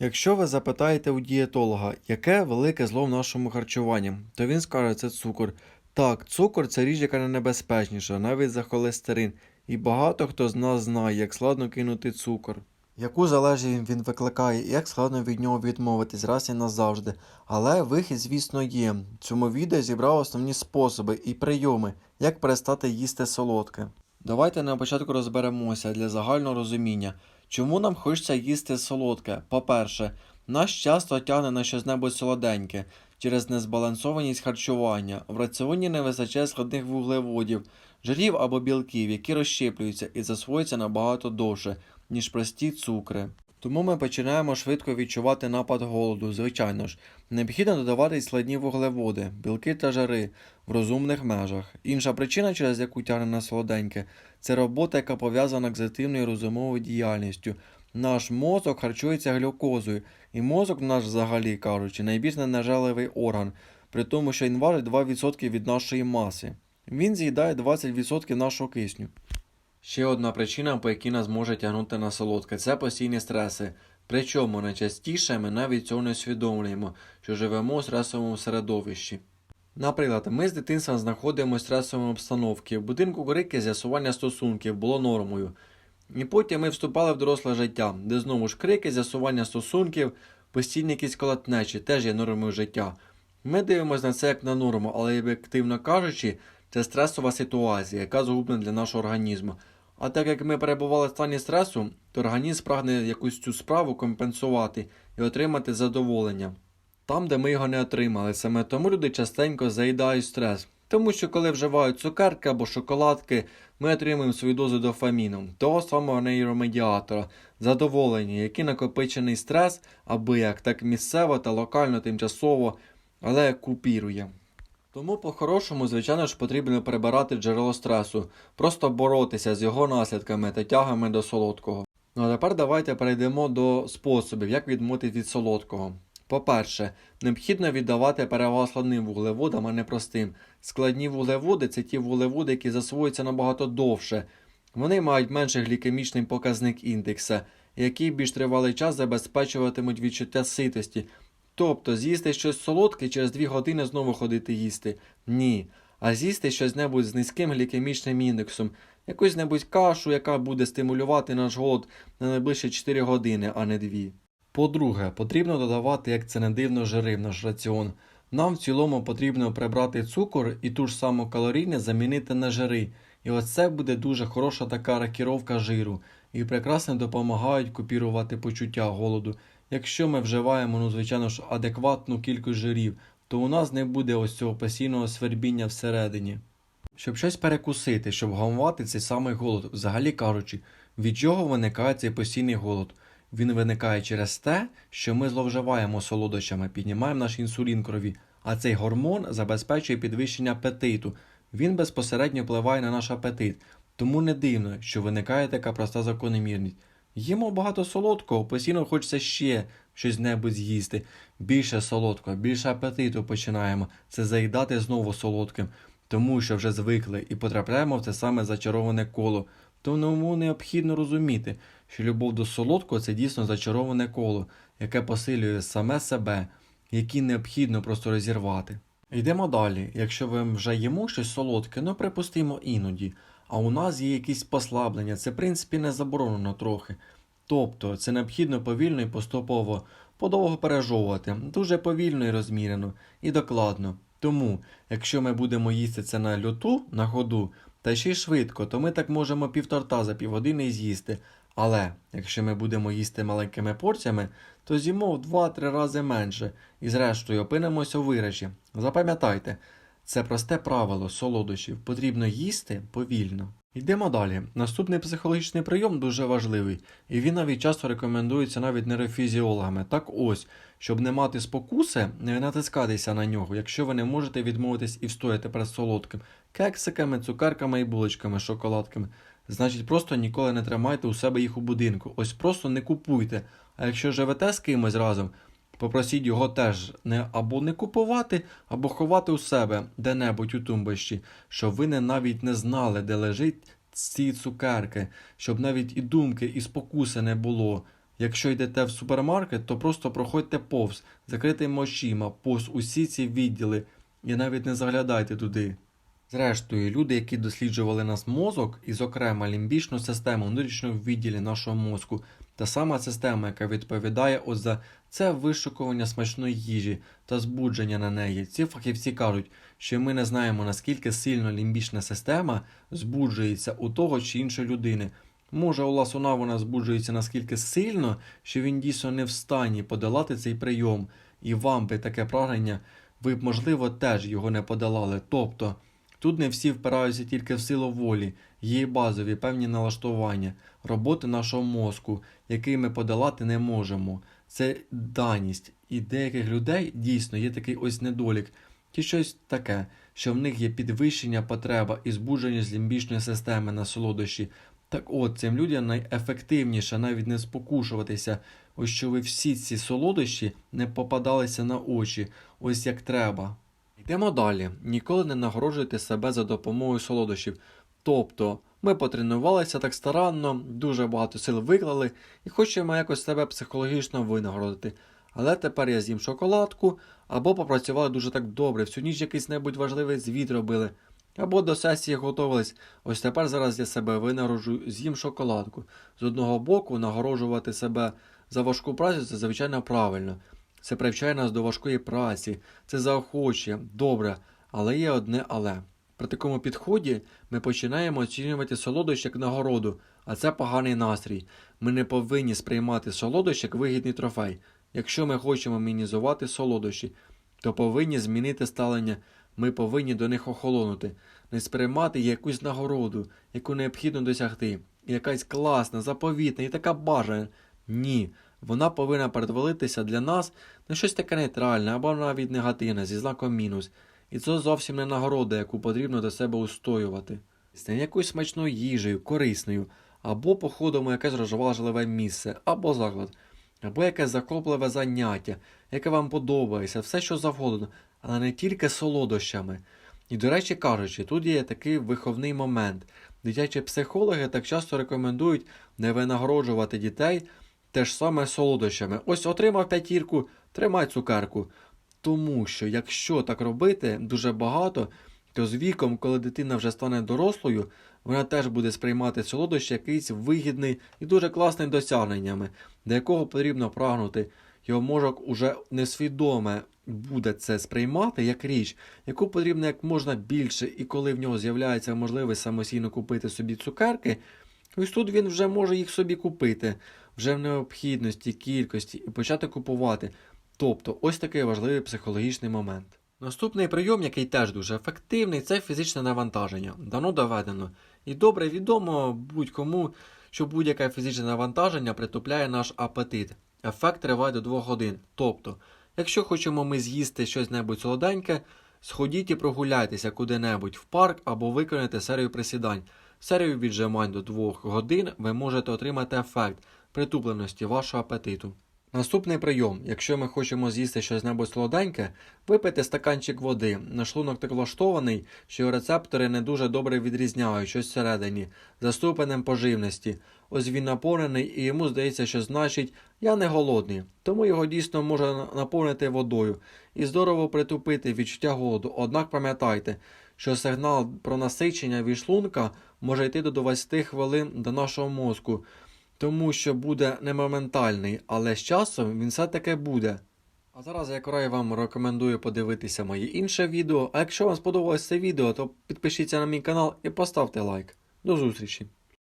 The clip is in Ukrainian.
Якщо ви запитаєте у дієтолога, яке велике зло в нашому харчуванні, то він скаже, це цукор. Так, цукор це річ, яка не небезпечніша, навіть за холестерин. І багато хто з нас знає, як складно кинути цукор. Яку залежність він викликає і як складно від нього відмовитись раз і назавжди. Але вихід, звісно, є. Цьому відео зібрав основні способи і прийоми, як перестати їсти солодке. Давайте на початку розберемося для загального розуміння, чому нам хочеться їсти солодке. По-перше, нас часто тягне на щось небудь солоденьке через незбалансованість харчування. В раціоні не вистачає складних вуглеводів, жирів або білків, які розщеплюються і засвоюються набагато довше, ніж прості цукри. Тому ми починаємо швидко відчувати напад голоду, звичайно ж. Необхідно додавати складні вуглеводи, білки та жири в розумних межах. Інша причина, через яку тягне на солоденьке, це робота, яка пов'язана з активною розумовою діяльністю. Наш мозок харчується глюкозою, і мозок наш, взагалі кажучи, найбільш ненажаливий орган, при тому, що він важить 2% від нашої маси. Він з'їдає 20% нашого кисню. Ще одна причина, по якій нас може тягнути на солодке, це постійні стреси. Причому найчастіше ми навіть цього не усвідомлюємо, що живемо у стресовому середовищі. Наприклад, ми з дитинства знаходимося в стресовій обстановці, в будинку крики з'ясування стосунків було нормою. І потім ми вступали в доросле життя, де знову ж крики, з'ясування стосунків, постійні якісь колотнечі теж є нормою життя. Ми дивимося на це як на норму, але об'єктивно кажучи, це стресова ситуація, яка згубна для нашого організму. А так як ми перебували в стані стресу, то організм прагне якусь цю справу компенсувати і отримати задоволення. Там, де ми його не отримали, саме тому люди частенько заїдають стрес. Тому що коли вживають цукерки або шоколадки, ми отримуємо свою дозу дофаміну, того самого нейромедіатора, задоволення, який накопичений стрес, аби як так місцево та локально тимчасово, але купірує. Тому по-хорошому, звичайно ж, потрібно прибирати джерело стресу, просто боротися з його наслідками та тягами до солодкого. Ну а тепер давайте перейдемо до способів, як відмовитись від солодкого. По-перше, необхідно віддавати перевагу складним вуглеводам, а не простим. Складні вуглеводи це ті вуглеводи, які засвоюються набагато довше. Вони мають менший глікемічний показник індекса, який більш тривалий час забезпечуватимуть відчуття ситості. Тобто з'їсти щось солодке через 2 години знову ходити їсти. Ні. А з'їсти щось небудь з низьким глікемічним індексом, якусь небудь кашу, яка буде стимулювати наш голод на найближчі 4 години, а не 2. По-друге, потрібно додавати, як це не дивно, жири в наш раціон. Нам в цілому потрібно прибрати цукор і ту ж саму калорійне замінити на жири. І оце буде дуже хороша така ракіровка жиру, і прекрасно допомагають купірувати почуття голоду. Якщо ми вживаємо, ну звичайно ж, адекватну кількість жирів, то у нас не буде ось цього постійного свербіння всередині. Щоб щось перекусити, щоб гамувати цей самий голод, взагалі кажучи, від чого виникає цей постійний голод? Він виникає через те, що ми зловживаємо солодощами, піднімаємо наш інсулін крові, а цей гормон забезпечує підвищення апетиту. Він безпосередньо впливає на наш апетит, тому не дивно, що виникає така проста закономірність. Їмо багато солодкого, постійно хочеться ще щось небудь з'їсти. Більше солодкого, більше апетиту починаємо це заїдати знову солодким, тому що вже звикли і потрапляємо в це саме зачароване коло. Тому необхідно розуміти, що любов до солодкого це дійсно зачароване коло, яке посилює саме себе, яке необхідно просто розірвати. Йдемо далі. Якщо ви вже їмо щось солодке, ну припустимо іноді, а у нас є якісь послаблення, це в принципі не заборонено трохи. Тобто це необхідно повільно і поступово подовго пережовувати, дуже повільно і розмірено, і докладно. Тому, якщо ми будемо їсти це на льоту, на ходу, та ще й швидко, то ми так можемо півторта за півгодини з'їсти. Але якщо ми будемо їсти маленькими порціями, то з'їмо в 2-3 рази менше і зрештою опинимося у вирачі. Запам'ятайте, це просте правило солодощів. Потрібно їсти повільно. Йдемо далі. Наступний психологічний прийом дуже важливий, і він навіть часто рекомендується навіть нейрофізіологами. Так ось, щоб не мати спокуси, не натискатися на нього, якщо ви не можете відмовитись і встояти перед солодким, кексиками, цукерками і булочками, шоколадками. Значить, просто ніколи не тримайте у себе їх у будинку. Ось просто не купуйте. А якщо живете з кимось разом, попросіть його теж не або не купувати, або ховати у себе де-небудь у тумбочці, щоб ви не навіть не знали, де лежить ці цукерки, щоб навіть і думки, і спокуси не було. Якщо йдете в супермаркет, то просто проходьте повз закритими очима, повз усі ці відділи і навіть не заглядайте туди. Зрештою, люди, які досліджували нас мозок, і, зокрема, лімбічну систему внутрішнього відділі нашого мозку, та сама система, яка відповідає от за це вишукування смачної їжі та збудження на неї. Ці фахівці кажуть, що ми не знаємо, наскільки сильно лімбічна система збуджується у того чи іншої людини. Може, у вона збуджується наскільки сильно, що він дійсно не в стані подолати цей прийом, і вам би таке прагнення, ви б, можливо, теж його не подолали. Тобто, тут не всі впираються тільки в силу волі, і базові певні налаштування, роботи нашого мозку, який ми подолати не можемо. Це даність. І деяких людей дійсно є такий ось недолік, чи щось таке, що в них є підвищення потреба і збудження з лімбічної системи на солодощі. Так от, цим людям найефективніше навіть не спокушуватися, ось що ви всі ці солодощі не попадалися на очі, ось як треба. Йдемо далі. Ніколи не нагороджуйте себе за допомогою солодощів. Тобто, ми потренувалися так старанно, дуже багато сил виклали і хочемо якось себе психологічно винагородити. Але тепер я з'їм шоколадку, або попрацювали дуже так добре, всю ніч якийсь небудь важливий звіт робили, або до сесії готувались. Ось тепер зараз я себе винагороджу, з'їм шоколадку. З одного боку, нагороджувати себе за важку працю це звичайно правильно. Це привчає нас до важкої праці, це заохочує, добре, але є одне але. При такому підході ми починаємо оцінювати солодощі як нагороду, а це поганий настрій. Ми не повинні сприймати солодощі як вигідний трофей. Якщо ми хочемо мінізувати солодощі, то повинні змінити ставлення, ми повинні до них охолонути, не сприймати якусь нагороду, яку необхідно досягти, якась класна, заповітна і така бажана. Ні, вона повинна перетворитися для нас на щось таке нейтральне або навіть негативне зі знаком мінус. І це зовсім не нагорода, яку потрібно до себе устоювати. Не якоюсь смачною їжею, корисною, або походом у якесь розважливе місце, або заклад, або якесь захопливе заняття, яке вам подобається, все що завгодно, але не тільки солодощами. І, до речі кажучи, тут є такий виховний момент. Дитячі психологи так часто рекомендують не винагороджувати дітей теж саме солодощами. Ось отримав п'ятірку, тримай цукерку. Тому що якщо так робити дуже багато, то з віком, коли дитина вже стане дорослою, вона теж буде сприймати солодощі якийсь вигідний і дуже класним досягненнями, до якого потрібно прагнути. Його мозок уже несвідоме буде це сприймати як річ, яку потрібно як можна більше, і коли в нього з'являється можливість самостійно купити собі цукерки, ось тут він вже може їх собі купити, вже в необхідності, кількості і почати купувати. Тобто, ось такий важливий психологічний момент. Наступний прийом, який теж дуже ефективний, це фізичне навантаження. Давно доведено. І добре відомо будь-кому, що будь-яке фізичне навантаження притупляє наш апетит. Ефект триває до 2 годин. Тобто, якщо хочемо ми з'їсти щось небудь солоденьке, сходіть і прогуляйтеся куди-небудь в парк або виконайте серію присідань. Серію віджимань до 2 годин ви можете отримати ефект притупленості вашого апетиту. Наступний прийом. Якщо ми хочемо з'їсти щось небудь солоденьке, випити стаканчик води. Наш шлунок так влаштований, що рецептори не дуже добре відрізняють щось всередині, за ступенем поживності. Ось він наповнений і йому здається, що значить я не голодний, тому його дійсно може наповнити водою і здорово притупити відчуття голоду. Однак пам'ятайте, що сигнал про насичення від шлунка може йти до 20 хвилин до нашого мозку тому що буде не моментальний, але з часом він все-таки буде. А зараз я край вам рекомендую подивитися моє інше відео. А якщо вам сподобалось це відео, то підпишіться на мій канал і поставте лайк. До зустрічі!